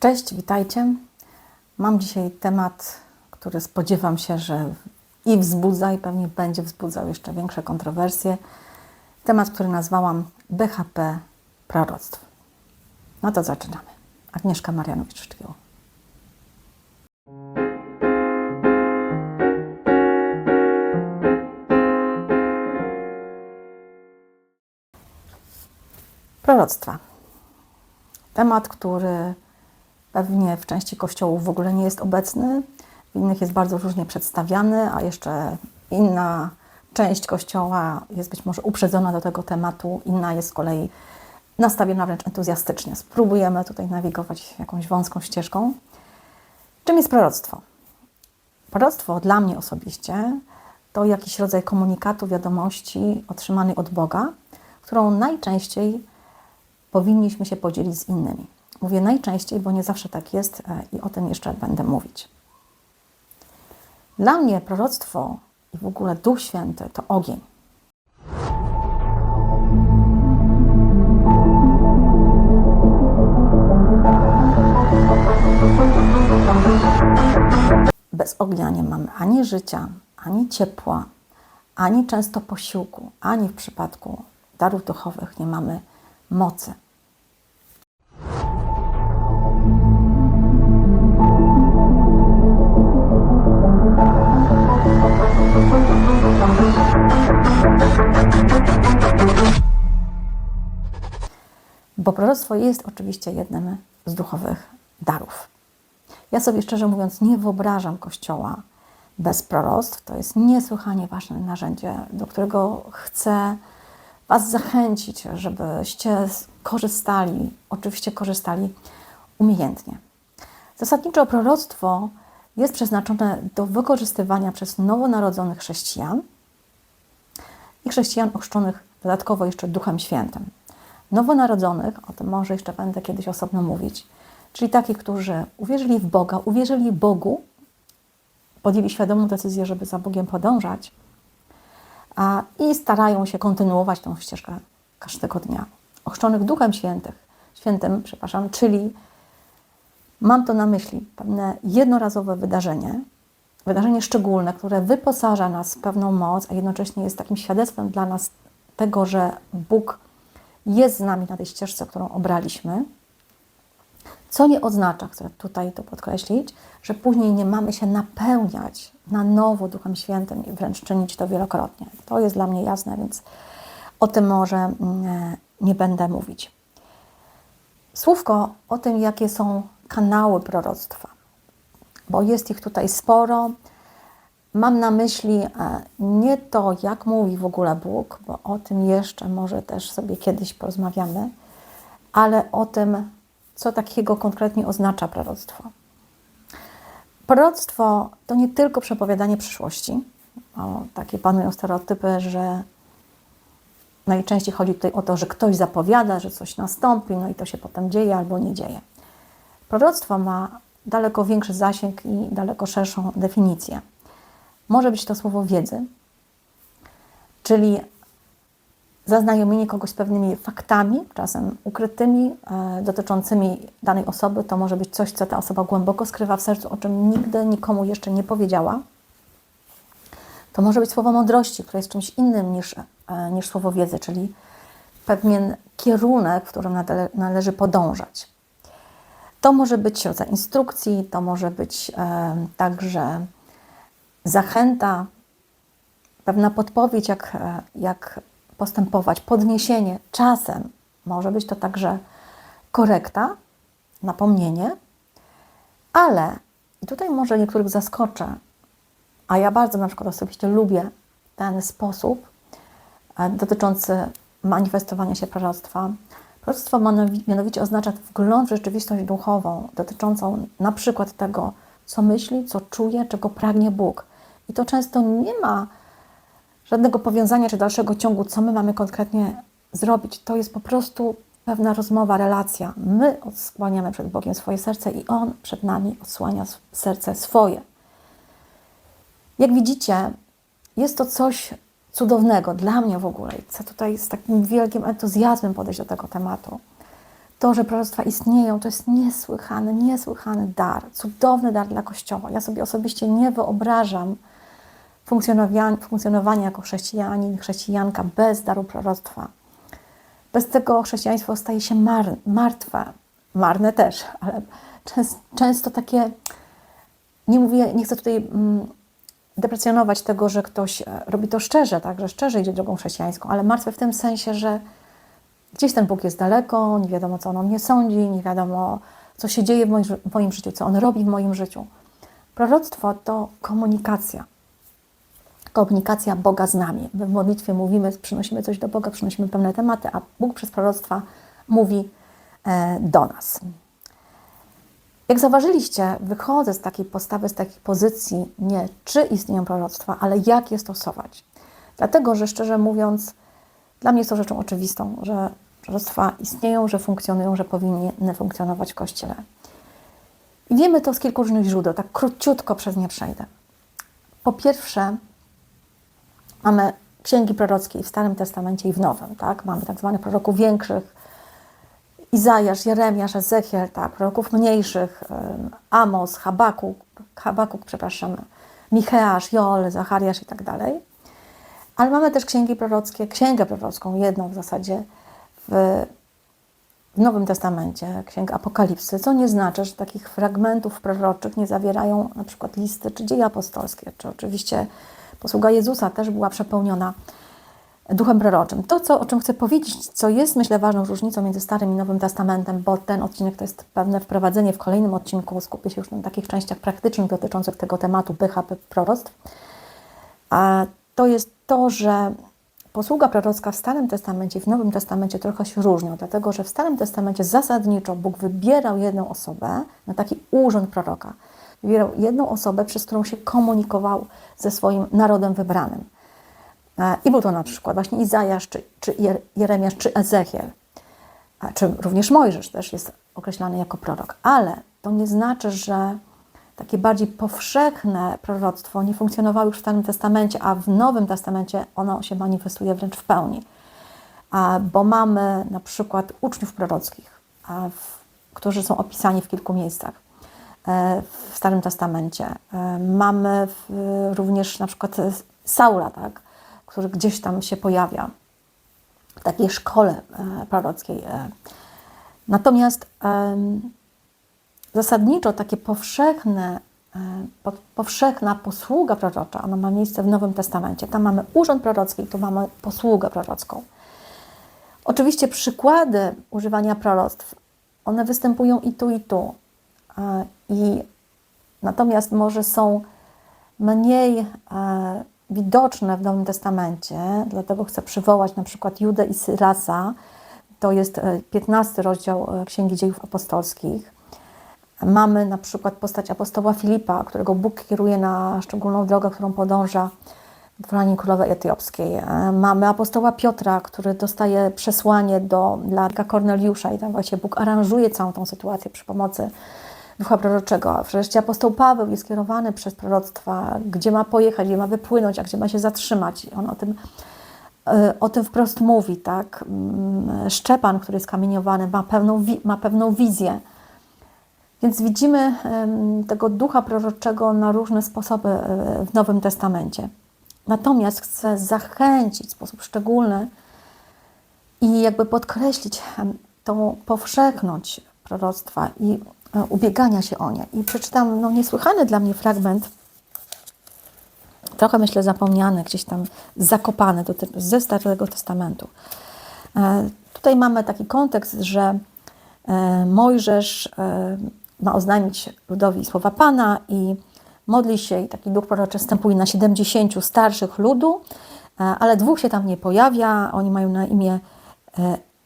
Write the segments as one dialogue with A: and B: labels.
A: Cześć, witajcie. Mam dzisiaj temat, który spodziewam się, że i wzbudza, i pewnie będzie wzbudzał jeszcze większe kontrowersje. Temat, który nazwałam BHP proroctw. No to zaczynamy. Agnieszka Marianowicz-Sztkiło. Proroctwa. Temat, który pewnie w części kościołów w ogóle nie jest obecny, w innych jest bardzo różnie przedstawiany, a jeszcze inna część kościoła jest być może uprzedzona do tego tematu, inna jest z kolei nastawiona wręcz entuzjastycznie. Spróbujemy tutaj nawigować jakąś wąską ścieżką. Czym jest proroctwo? Proroctwo dla mnie osobiście to jakiś rodzaj komunikatu, wiadomości otrzymanej od Boga, którą najczęściej powinniśmy się podzielić z innymi. Mówię najczęściej, bo nie zawsze tak jest e, i o tym jeszcze będę mówić. Dla mnie proroctwo i w ogóle Duch Święty to ogień. Bez ognia nie mamy ani życia, ani ciepła, ani często posiłku, ani w przypadku darów duchowych nie mamy mocy. Bo proroctwo jest oczywiście jednym z duchowych darów. Ja sobie szczerze mówiąc nie wyobrażam Kościoła bez proroctw. To jest niesłychanie ważne narzędzie, do którego chcę Was zachęcić, żebyście korzystali, oczywiście korzystali umiejętnie. Zasadniczo proroctwo jest przeznaczone do wykorzystywania przez nowonarodzonych chrześcijan i chrześcijan ochrzczonych dodatkowo jeszcze Duchem Świętym. Nowonarodzonych, o tym może jeszcze będę kiedyś osobno mówić, czyli takich, którzy uwierzyli w Boga, uwierzyli Bogu, podjęli świadomą decyzję, żeby za Bogiem podążać a, i starają się kontynuować tą ścieżkę każdego dnia. Ochrzczonych Duchem Świętych, Świętym, przepraszam, czyli mam to na myśli pewne jednorazowe wydarzenie, wydarzenie szczególne, które wyposaża nas w pewną moc, a jednocześnie jest takim świadectwem dla nas tego, że Bóg jest z nami na tej ścieżce, którą obraliśmy. Co nie oznacza, chcę tutaj to podkreślić, że później nie mamy się napełniać na nowo Duchem Świętym i wręcz czynić to wielokrotnie. To jest dla mnie jasne, więc o tym może nie będę mówić. Słówko o tym, jakie są kanały proroctwa, bo jest ich tutaj sporo. Mam na myśli nie to, jak mówi w ogóle Bóg, bo o tym jeszcze może też sobie kiedyś porozmawiamy, ale o tym, co takiego konkretnie oznacza proroctwo. Proroctwo to nie tylko przepowiadanie przyszłości. O, takie panują stereotypy, że najczęściej chodzi tutaj o to, że ktoś zapowiada, że coś nastąpi, no i to się potem dzieje albo nie dzieje. Proroctwo ma daleko większy zasięg i daleko szerszą definicję. Może być to słowo wiedzy, czyli zaznajomienie kogoś z pewnymi faktami, czasem ukrytymi, e, dotyczącymi danej osoby. To może być coś, co ta osoba głęboko skrywa w sercu, o czym nigdy nikomu jeszcze nie powiedziała. To może być słowo mądrości, które jest czymś innym niż, e, niż słowo wiedzy, czyli pewien kierunek, w którym nale, należy podążać. To może być rodzaj instrukcji, to może być e, także zachęta, pewna podpowiedź, jak, e, jak postępować, podniesienie. Czasem może być to także korekta, napomnienie, ale i tutaj może niektórych zaskoczę, a ja bardzo na przykład osobiście lubię ten sposób e, dotyczący manifestowania się proroctwa. Proroctwo mianowicie oznacza wgląd w rzeczywistość duchową, dotyczącą na przykład tego, co myśli, co czuje, czego pragnie Bóg. I to często nie ma żadnego powiązania czy dalszego ciągu, co my mamy konkretnie zrobić. To jest po prostu pewna rozmowa, relacja. My odsłaniamy przed Bogiem swoje serce i On przed nami odsłania serce swoje. Jak widzicie, jest to coś cudownego dla mnie w ogóle. Chcę tutaj z takim wielkim entuzjazmem podejść do tego tematu, To, że proroctwa istnieją, to jest niesłychany, niesłychany dar, cudowny dar dla Kościoła. Ja sobie osobiście nie wyobrażam funkcjonowania, funkcjonowania jako chrześcijanin, chrześcijanka bez daru proroctwa. Bez tego chrześcijaństwo staje się mar, martwe, marne też, ale częst, często takie, nie mówię, nie chcę tutaj mm, deprecjonować tego, że ktoś e, robi to szczerze, tak, że szczerze idzie drogą chrześcijańską, ale martwe w tym sensie, że gdzieś ten Bóg jest daleko, nie wiadomo, co On o mnie sądzi, nie wiadomo, co się dzieje w moim, w moim życiu, co On robi w moim życiu. Proroctwo to komunikacja. Komunikacja Boga z nami. My w modlitwie mówimy, przynosimy coś do Boga, przynosimy pewne tematy, a Bóg przez proroctwa mówi e, do nas. Jak zauważyliście, wychodzę z takiej postawy, z takiej pozycji nie czy istnieją proroctwa, ale jak je stosować. Dlatego, że szczerze mówiąc, dla mnie jest to rzeczą oczywistą, że proroctwa istnieją, że funkcjonują, że powinny funkcjonować w Kościele. I wiemy to z kilku różnych źródeł, tak króciutko przez nie przejdę. Po pierwsze, mamy księgi prorockie w Starym Testamencie i w Nowym, tak? Mamy tak zwanych proroków większych, Izajasz, Jeremiasz, Ezechiel, tak, proroków mniejszych, Amos, Habakuk, Habakuk, przepraszam, Micheasz, Joel, Zachariasz i tak dalej. Ale mamy też księgi prorockie, księgę prorocką, jedną w zasadzie w, w Nowym Testamencie, księgę Apokalipsy, co nie znaczy, że takich fragmentów proroczych nie zawierają na przykład listy czy dzieje apostolskie, czy oczywiście posługa Jezusa też była przepełniona duchem proroczym. To, co, o czym chcę powiedzieć, co jest myślę ważną różnicą między Starym i Nowym Testamentem, bo ten odcinek to jest pewne wprowadzenie w kolejnym odcinku, skupię się już na takich częściach praktycznych dotyczących tego tematu BHP proroctw, a to jest to, że posługa prorocka w Starym Testamencie i w Nowym Testamencie trochę się różnią, dlatego że w Starym Testamencie zasadniczo Bóg wybierał jedną osobę na taki urząd proroka. Wybierał jedną osobę, przez którą się komunikował ze swoim narodem wybranym. E, I był to na przykład właśnie Izajasz, czy, czy Jeremiasz, czy Ezechiel, czy również Mojżesz też jest określany jako prorok. Ale to nie znaczy, że takie bardziej powszechne proroctwo nie funkcjonowało już w Starym Testamencie, a w Nowym Testamencie ono się manifestuje wręcz w pełni. Bo mamy na przykład uczniów prorockich, którzy są opisani w kilku miejscach w Starym Testamencie. E, mamy również na przykład Saula, tak? który gdzieś tam się pojawia w takiej szkole e, prorockiej. E. Natomiast zasadniczo takie powszechne, e, powszechna posługa prorocza, ona ma miejsce w Nowym Testamencie. Tam mamy urząd prorocki, tu mamy posługę prorocką. Oczywiście przykłady używania proroctw, one występują i tu, i tu. I natomiast może są mniej widoczne w Nowym Testamencie, dlatego chcę przywołać na przykład Judę i Syrasa, to jest 15 e, rozdział e, Księgi Dziejów Apostolskich. Mamy na przykład postać apostoła Filipa, którego Bóg kieruje na szczególną drogę, którą podąża w ranie królowej etiopskiej. E, mamy apostoła Piotra, który dostaje przesłanie do, dla Korneliusza i tam właśnie Bóg aranżuje całą tą sytuację przy pomocy ducha proroczego. Wreszcie apostoł Paweł jest kierowany przez proroctwa, gdzie ma pojechać, gdzie ma wypłynąć, a gdzie ma się zatrzymać. On o tym, e, o tym wprost mówi. Tak? Mm, Szczepan, który jest kamieniowany, ma pewną, ma pewną wizję. Więc widzimy tego ducha proroczego na różne sposoby e, w Nowym Testamencie. Natomiast chcę zachęcić w sposób szczególny i jakby podkreślić tą powszechność proroctwa i ubiegania się o nie. I przeczytam no, niesłychany dla mnie fragment, trochę myślę zapomniany, gdzieś tam zakopany do, ze Starego Testamentu. E, tutaj mamy taki kontekst, że e, Mojżesz ma oznajmić ludowi słowa Pana i modli się i taki duch proroczy wstępuje na 70 starszych ludu, ale dwóch się tam nie pojawia. Oni mają na imię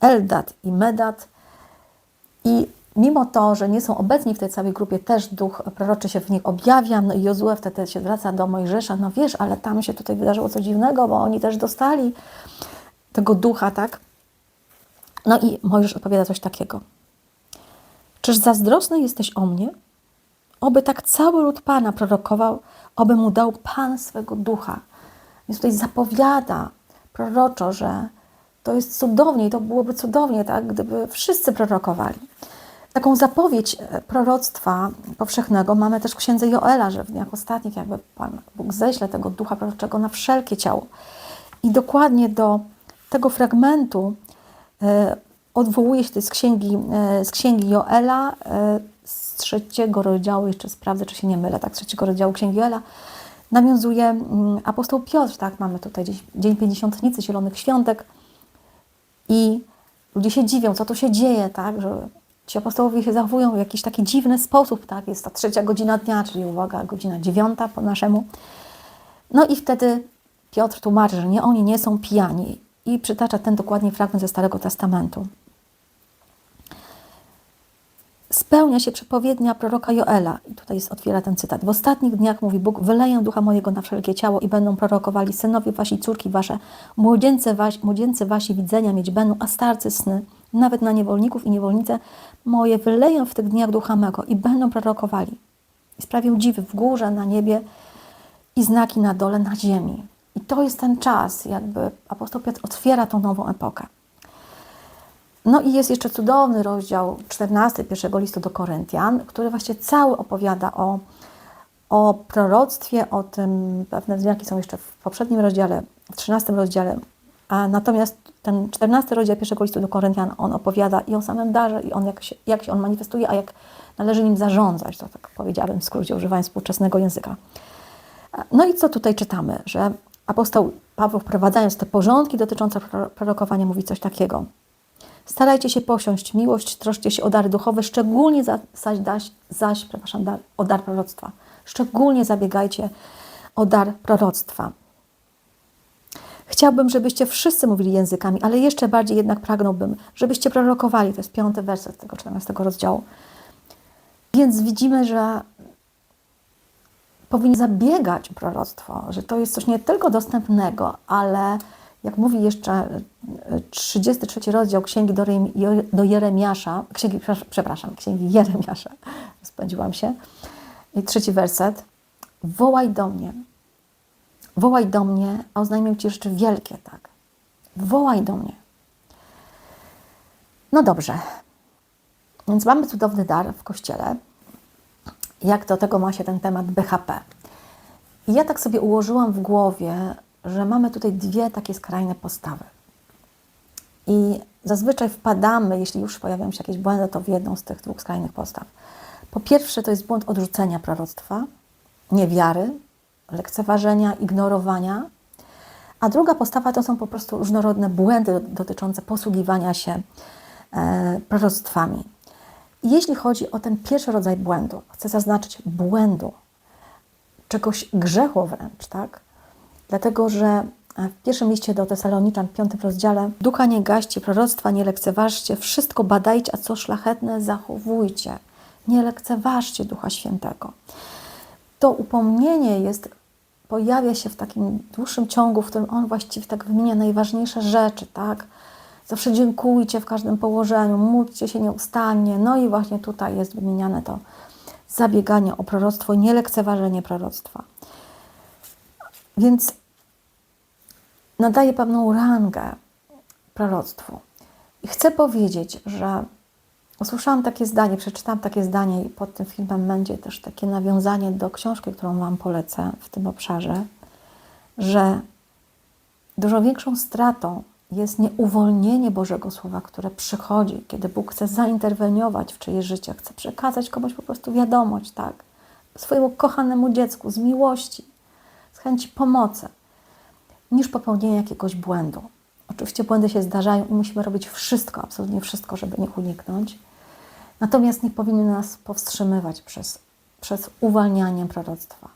A: Eldad i Medat. I mimo to, że nie są obecni w tej całej grupie, też duch proroczy się w nich objawia. No i Jozue wtedy się zwraca do Mojżesza, no wiesz, ale tam się tutaj wydarzyło coś dziwnego, bo oni też dostali tego ducha, tak? No i Mojżesz odpowiada coś takiego. Czyż zazdrosny jesteś o mnie? Oby tak cały lud Pana prorokował, oby mu dał Pan swego ducha. Więc tutaj zapowiada proroczo, że to jest cudownie i to byłoby cudownie, tak, gdyby wszyscy prorokowali. Taką zapowiedź e, proroctwa powszechnego mamy też w księdze Joela, że w dniach ostatnich jakby Pan Bóg ześle tego ducha proroczego na wszelkie ciało. I dokładnie do tego fragmentu e, odwołuje się to z księgi, e, z księgi Joela, z trzeciego rozdziału, jeszcze sprawdzę, czy się nie mylę, tak, z trzeciego rozdziału księgi Joela, nawiązuje mm, apostoł Piotr, tak, mamy tutaj Dzień Pięćdziesiątnicy, Zielonych Świątek i ludzie się dziwią, co tu się dzieje, tak, że ci apostołowie się zachowują w jakiś taki dziwny sposób, tak, jest ta trzecia godzina dnia, czyli uwaga, godzina dziewiąta po naszemu. No i wtedy Piotr tłumaczy, że nie, oni nie są pijani i przytacza ten dokładnie fragment ze Starego Testamentu. Spełnia się przepowiednia proroka Joela. I tutaj jest, otwiera ten cytat. W ostatnich dniach, mówi Bóg, wyleję ducha mojego na wszelkie ciało i będą prorokowali synowie wasi, córki wasze, młodzieńcy wasi, młodzieńcy wasi widzenia mieć będą, a starcy sny. Nawet na niewolników i niewolnice moje wyleję w tych dniach ducha mego i będą prorokowali. I sprawią dziwy w górze, na niebie i znaki na dole, na ziemi. I to jest ten czas, jakby apostoł Piotr otwiera tą nową epokę. No i jest jeszcze cudowny rozdział 14 pierwszego listu do Koryntian, który właśnie cały opowiada o, o proroctwie, o tym, pewne wzmianki są jeszcze w poprzednim rozdziale, w 13 rozdziale, a natomiast ten 14 rozdział pierwszego listu do Koryntian, on opowiada i o samym darze, i on jak się, jak się on manifestuje, a jak należy nim zarządzać, to tak powiedziałem w skrócie, używając współczesnego języka. No i co tutaj czytamy, że apostoł Paweł wprowadzając te porządki dotyczące prorokowania mówi coś takiego. Starajcie się posiąść miłość, troszcie się o dary duchowe, szczególnie za, zaś, zaś, zaś przepraszam, dar, o dar proroctwa. Szczególnie zabiegajcie o dar proroctwa. Chciałbym, żebyście wszyscy mówili językami, ale jeszcze bardziej jednak pragnąłbym, żebyście prorokowali. To jest piąty werset tego 14 rozdziału. Więc widzimy, że powinni zabiegać o proroctwo, że to jest coś nie tylko dostępnego, ale jak mówi jeszcze 33 rozdział Księgi do, do Jeremiasza, księgi, przepraszam, Księgi Jeremiasza, spędziłam się, i trzeci werset, wołaj do mnie, wołaj do mnie, a oznajmię Ci rzeczy wielkie, tak, wołaj do mnie. No dobrze, więc mamy cudowny dar w Kościele, jak do tego ma się ten temat BHP. I ja tak sobie ułożyłam w głowie, że mamy tutaj dwie takie skrajne postawy. I zazwyczaj wpadamy, jeśli już pojawiają się jakieś błędy, to w jedną z tych dwóch skrajnych postaw. Po pierwsze, to jest błąd odrzucenia proroctwa, niewiary, lekceważenia, ignorowania. A druga postawa to są po prostu różnorodne błędy dotyczące posługiwania się e, proroctwami. Jeśli chodzi o ten pierwszy rodzaj błędu, chcę zaznaczyć błędu, czegoś grzechu wręcz, tak? Dlatego, że w pierwszym liście do Tesaloniczan, w piątym rozdziale, ducha nie gaście, proroctwa nie lekceważcie, wszystko badajcie, a co szlachetne zachowujcie. Nie lekceważcie Ducha Świętego. To upomnienie jest, pojawia się w takim dłuższym ciągu, w którym on właściwie tak wymienia najważniejsze rzeczy, tak? Zawsze dziękujcie w każdym położeniu, módlcie się nieustannie. No i właśnie tutaj jest wymieniane to zabieganie o proroctwo i nielekceważenie proroctwa. Więc nadaje pewną rangę proroctwu. I chcę powiedzieć, że usłyszałam takie zdanie, przeczytałam takie zdanie i pod tym filmem będzie też takie nawiązanie do książki, którą Wam polecę w tym obszarze, że dużo większą stratą jest nieuwolnienie Bożego Słowa, które przychodzi, kiedy Bóg chce zainterweniować w czyjeś życie, chce przekazać komuś po prostu wiadomość, tak? Swojemu kochanemu dziecku z miłości, z chęci pomocy niż popełnienie jakiegoś błędu. Oczywiście błędy się zdarzają i musimy robić wszystko, absolutnie wszystko, żeby ich uniknąć. Natomiast nie powinny nas powstrzymywać przez, przez uwalnianie proroctwa.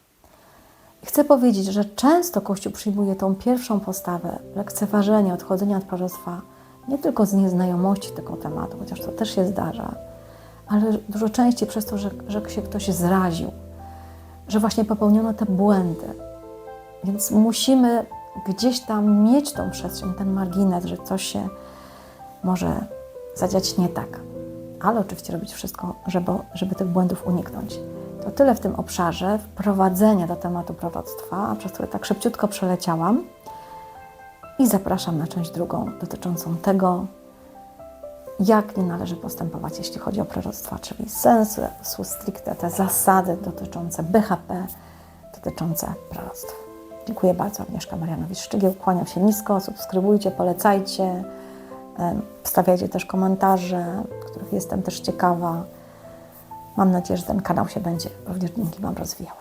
A: I chcę powiedzieć, że często Kościół przyjmuje tą pierwszą postawę lekceważenia, odchodzenia od proroctwa nie tylko z nieznajomości tego tematu, chociaż to też się zdarza, ale dużo częściej przez to, że, że się ktoś zraził, że właśnie popełniono te błędy. Więc musimy gdzieś tam mieć tą przestrzeń, ten margines, że coś się może zadziać nie tak. Ale oczywiście robić wszystko, żeby, żeby tych błędów uniknąć. To tyle w tym obszarze wprowadzenia do tematu proroctwa, przez które tak szybciutko przeleciałam. I zapraszam na część drugą dotyczącą tego, jak nie należy postępować, jeśli chodzi o proroctwa, czyli sensu stricte, te zasady dotyczące BHP, dotyczące proroctw. Dziękuję bardzo. Agnieszka Marianowicz-Szczygieł. Kłaniam się nisko. Subskrybujcie, polecajcie. Wstawiajcie też komentarze, których jestem też ciekawa. Mam nadzieję, że ten kanał się będzie również dzięki Wam rozwijał.